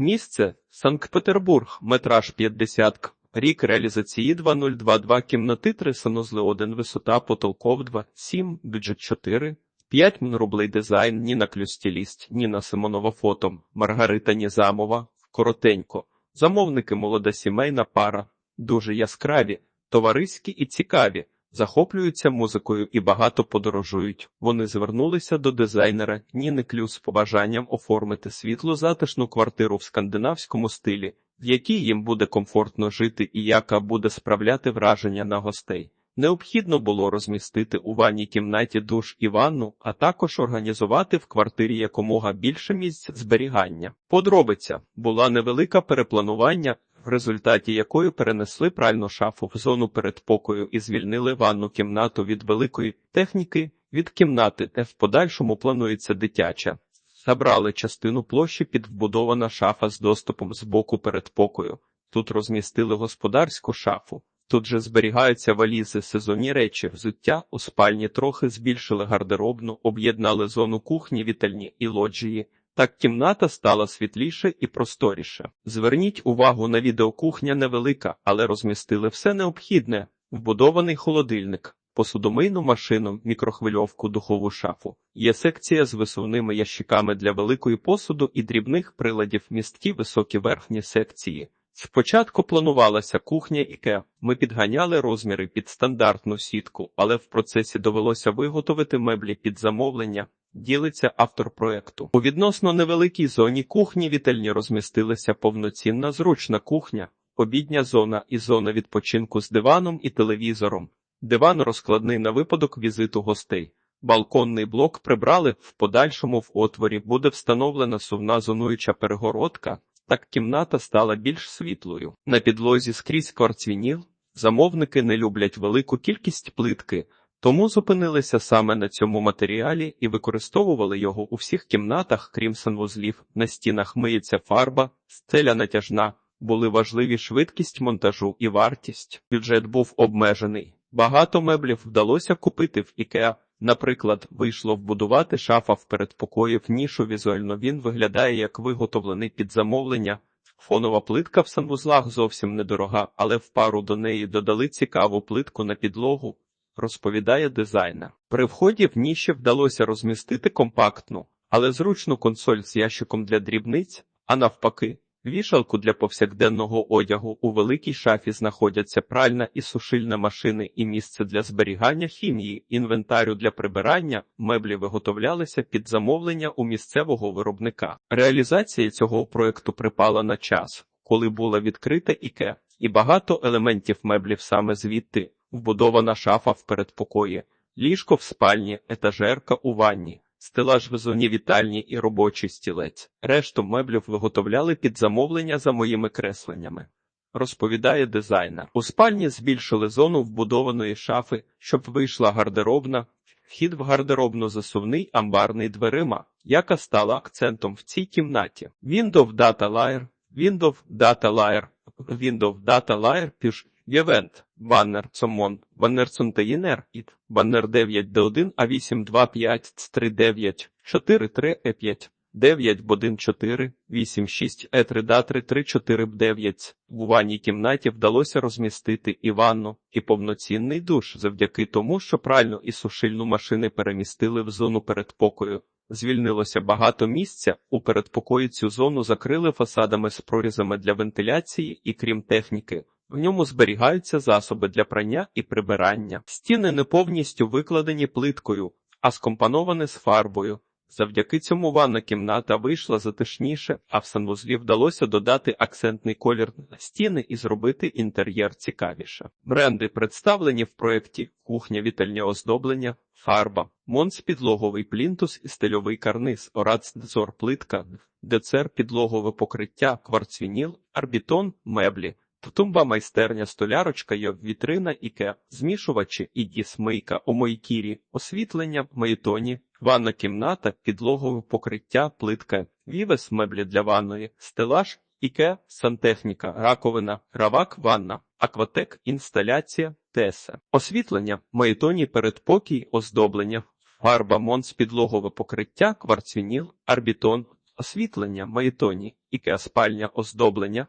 Місце Санкт-Петербург, метраж 50 к. Рік реалізації 2022, кімнати 3, санузли 1, висота потолков 2, 7, бюджет 4, 5 мн рублей дизайн, Ніна Клюстіліст, Ніна Симонова фото, Маргарита Нізамова, коротенько. Замовники молода сімейна пара, дуже яскраві, товариські і цікаві, захоплюються музикою і багато подорожують. Вони звернулися до дизайнера Ніни Клюс з побажанням оформити світло затишну квартиру в скандинавському стилі, в якій їм буде комфортно жити і яка буде справляти враження на гостей. Необхідно було розмістити у ванній кімнаті душ і ванну, а також організувати в квартирі якомога більше місць зберігання. Подробиця була невелика перепланування, в результаті якої перенесли пральну шафу в зону передпокою і звільнили ванну кімнату від великої техніки, від кімнати, де в подальшому планується дитяча. Забрали частину площі під вбудована шафа з доступом з боку передпокою. Тут розмістили господарську шафу. Тут же зберігаються валізи, сезонні речі, взуття, у спальні трохи збільшили гардеробну, об'єднали зону кухні, вітальні і лоджії. Так кімната стала світліше і просторіше. Зверніть увагу на відео кухня невелика, але розмістили все необхідне: вбудований холодильник, посудомийну машину, мікрохвильовку, духову шафу. Є секція з висувними ящиками для великої посуду і дрібних приладів, місткі високі верхні секції. Спочатку планувалася кухня Іке. Ми підганяли розміри під стандартну сітку, але в процесі довелося виготовити меблі під замовлення. Ділиться автор проекту. У відносно невеликій зоні кухні вітальні розмістилася повноцінна зручна кухня, обідня зона і зона відпочинку з диваном і телевізором. Диван розкладний на випадок візиту гостей. Балконний блок прибрали, в подальшому в отворі буде встановлена сувна зонуюча перегородка. Так кімната стала більш світлою. На підлозі скрізь кварцвініл. Замовники не люблять велику кількість плитки, тому зупинилися саме на цьому матеріалі і використовували його у всіх кімнатах, крім санвузлів. На стінах миється фарба, стеля натяжна. Були важливі швидкість монтажу і вартість. Бюджет був обмежений. Багато меблів вдалося купити в Ікеа. Наприклад, вийшло вбудувати шафа в передпокої в нішу візуально він виглядає як виготовлений під замовлення. Фонова плитка в санвузлах зовсім недорога, але в пару до неї додали цікаву плитку на підлогу, розповідає дизайнер. При вході в ніші вдалося розмістити компактну, але зручну консоль з ящиком для дрібниць, а навпаки, Вішалку для повсякденного одягу у великій шафі знаходяться пральна і сушильна машини і місце для зберігання хімії, інвентарю для прибирання, меблі виготовлялися під замовлення у місцевого виробника. Реалізація цього проекту припала на час, коли була відкрита іке, і багато елементів меблів саме звідти, вбудована шафа в передпокої, ліжко в спальні, етажерка у ванні. Стелаж в зоні вітальні і робочий стілець. Решту меблів виготовляли під замовлення за моїми кресленнями. Розповідає дизайнер. У спальні збільшили зону вбудованої шафи, щоб вийшла гардеробна. Вхід в гардеробну засувний амбарний дверима, яка стала акцентом в цій кімнаті. Windows Data Layer, Windows Data Layer, Windows Data Layer піш Євент, баннер, Сомон, баннер Цунтеїнер, Іт, баннер 9 Д1, А8, 2, 5, 3, 9, 4, 3, Е5, 9, Б1, 4, 8, 6, Е3, Д3, 3, 4, Б9. В ванній кімнаті вдалося розмістити і ванну, і повноцінний душ завдяки тому, що пральну і сушильну машини перемістили в зону передпокою. Звільнилося багато місця, у передпокої цю зону закрили фасадами з прорізами для вентиляції і крім техніки. В ньому зберігаються засоби для прання і прибирання. Стіни не повністю викладені плиткою, а скомпоновані з фарбою. Завдяки цьому ванна кімната вийшла затишніше, а в санвузлі вдалося додати акцентний колір на стіни і зробити інтер'єр цікавіше. Бренди представлені в проєкті кухня вітальне оздоблення, фарба, монс підлоговий плінтус і стильовий карниз, орацдзор плитка, децер підлогове покриття, кварцвініл, арбітон, меблі. Тумба майстерня столярочка є вітрина іке, змішувачі і дісмийка у мойкірі, освітлення в моїтоні, ванна кімната, підлогове покриття, плитка, вівес меблі для ванної, стелаж, іке, сантехніка, раковина, равак, ванна, акватек, інсталяція, теса, освітлення, моїтоні передпокій, оздоблення, фарба, монс, підлогове покриття, кварцвініл, арбітон, освітлення, маїтоні, ікеа спальня, оздоблення,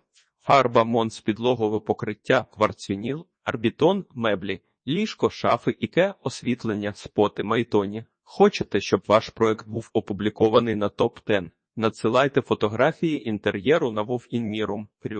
фарба, монс, підлогове покриття, кварцвініл, арбітон, меблі, ліжко, шафи, іке, освітлення, споти, майтоні. Хочете, щоб ваш проект був опублікований на топ 10 Надсилайте фотографії інтер'єру на Вовінмірум, Крю.